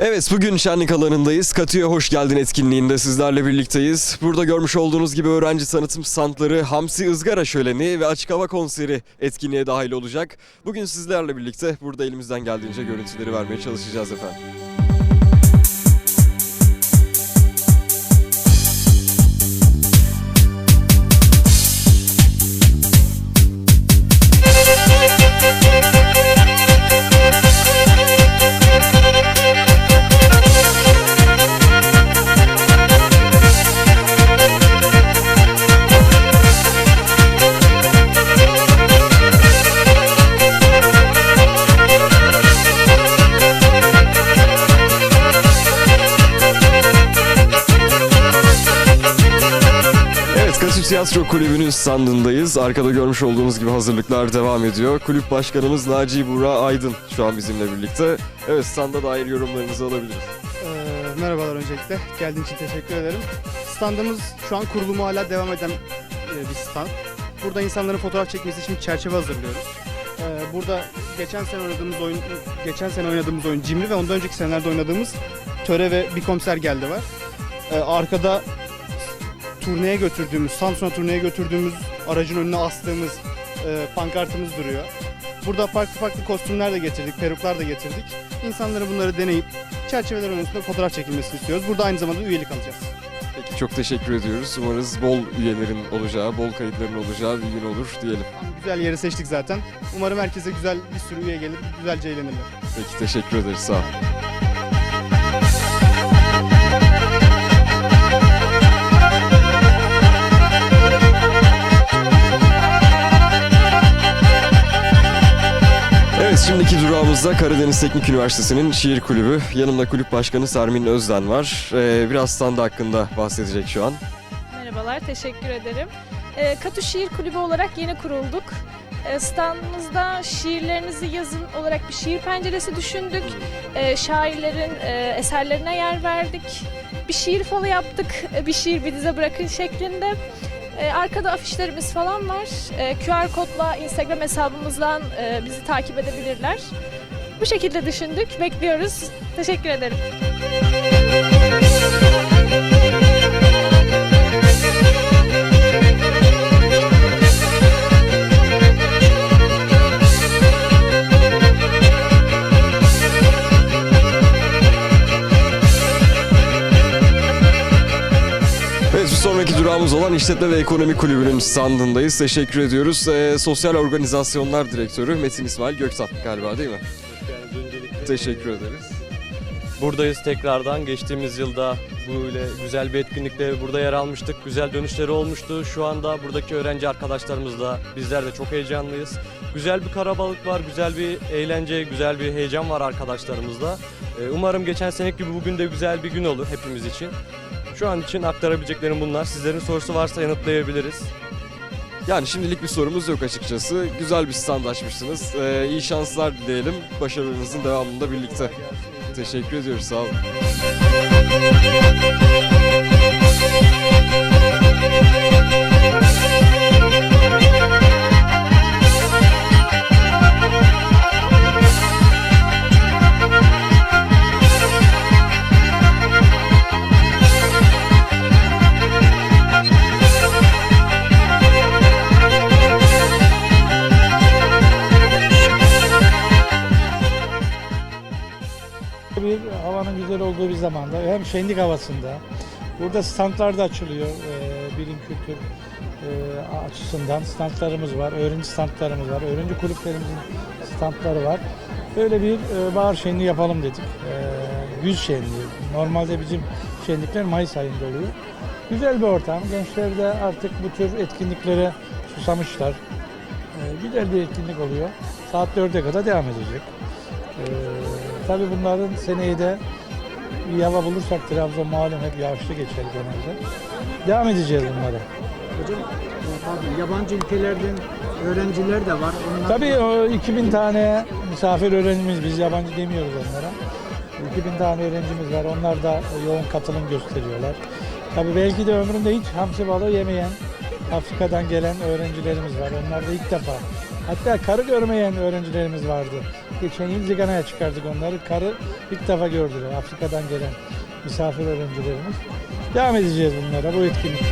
Evet bugün şenlik alanındayız. Katıya hoş geldin etkinliğinde sizlerle birlikteyiz. Burada görmüş olduğunuz gibi öğrenci sanatım standları, Hamsi ızgara şöleni ve açık hava konseri etkinliğe dahil olacak. Bugün sizlerle birlikte burada elimizden geldiğince görüntüleri vermeye çalışacağız efendim. Tiyatro Kulübü'nün standındayız. Arkada görmüş olduğunuz gibi hazırlıklar devam ediyor. Kulüp başkanımız Naci Buğra Aydın şu an bizimle birlikte. Evet standa dair yorumlarınızı alabiliriz. Ee, merhabalar öncelikle. Geldiğin için teşekkür ederim. Standımız şu an kurulumu hala devam eden e, bir stand. Burada insanların fotoğraf çekmesi için çerçeve hazırlıyoruz. Ee, burada geçen sene oynadığımız oyun, geçen sene oynadığımız oyun Cimri ve ondan önceki senelerde oynadığımız Töre ve bir komiser geldi var. Ee, arkada turneye götürdüğümüz, Samsun'a turneye götürdüğümüz aracın önüne astığımız e, pankartımız duruyor. Burada farklı farklı kostümler de getirdik, peruklar da getirdik. İnsanların bunları deneyip çerçeveler önünde fotoğraf çekilmesini istiyoruz. Burada aynı zamanda üyelik alacağız. Peki çok teşekkür ediyoruz. Umarız bol üyelerin olacağı, bol kayıtların olacağı bir gün olur diyelim. Güzel yeri seçtik zaten. Umarım herkese güzel bir sürü üye gelir, güzelce eğlenirler. Peki teşekkür ederiz. Sağ ol. Evet şimdiki durağımızda Karadeniz Teknik Üniversitesi'nin şiir kulübü. Yanımda kulüp başkanı Sermin Özden var. Ee, biraz standa hakkında bahsedecek şu an. Merhabalar, teşekkür ederim. Ee, Katu Şiir Kulübü olarak yeni kurulduk. Ee, standımızda şiirlerinizi yazın olarak bir şiir penceresi düşündük. Ee, şairlerin e, eserlerine yer verdik. Bir şiir falı yaptık, e, bir şiir bir dize bırakın şeklinde. Ee, arkada afişlerimiz falan var. Ee, QR kodla Instagram hesabımızdan e, bizi takip edebilirler. Bu şekilde düşündük, bekliyoruz. Teşekkür ederim. Sonraki durağımız olan İşletme ve Ekonomi Kulübü'nün standındayız. Teşekkür ediyoruz. Ee, Sosyal Organizasyonlar Direktörü Metin İsmail Göktan galiba değil mi? Teşekkür ederiz. Buradayız tekrardan. Geçtiğimiz yılda böyle güzel bir etkinlikte burada yer almıştık. Güzel dönüşleri olmuştu. Şu anda buradaki öğrenci arkadaşlarımızla bizler de çok heyecanlıyız. Güzel bir karabalık var, güzel bir eğlence, güzel bir heyecan var arkadaşlarımızla. Ee, Umarım geçen seneki gibi bugün de güzel bir gün olur hepimiz için. Şu an için aktarabileceklerim bunlar. Sizlerin sorusu varsa yanıtlayabiliriz. Yani şimdilik bir sorumuz yok açıkçası. Güzel bir stand açmışsınız. Ee, iyi şanslar dileyelim. Başarılarınızın devamında birlikte. Teşekkür ediyoruz. Sağ olun. Bir havanın güzel olduğu bir zamanda hem şenlik havasında burada standlar da açılıyor e, bilim kültür e, açısından standlarımız var, öğrenci standlarımız var, öğrenci kulüplerimizin standları var. Böyle bir e, bahar şenliği yapalım dedik. E, yüz şenliği. Normalde bizim şenlikler Mayıs ayında oluyor. Güzel bir ortam. Gençler de artık bu tür etkinliklere susamışlar. E, güzel bir etkinlik oluyor. Saat 4'e kadar devam edecek. Ee, tabii bunların seneye de hava bulursak Trabzon malum hep yağışlı geçer genelde. Devam edeceğiz bunlara. Hocam pardon, yabancı ülkelerden öğrenciler de var. Onlar Tabii o 2000 tane misafir öğrencimiz, biz yabancı demiyoruz onlara. 2000 tane öğrencimiz var. Onlar da yoğun katılım gösteriyorlar. Tabii belki de ömründe hiç hamsi balığı yemeyen Afrika'dan gelen öğrencilerimiz var. Onlar da ilk defa. Hatta karı görmeyen öğrencilerimiz vardı. Geçen yıl Zigana'ya çıkardık onları. Karı ilk defa gördüler. Afrika'dan gelen misafir öğrencilerimiz. Devam edeceğiz bunlara bu etkinlik.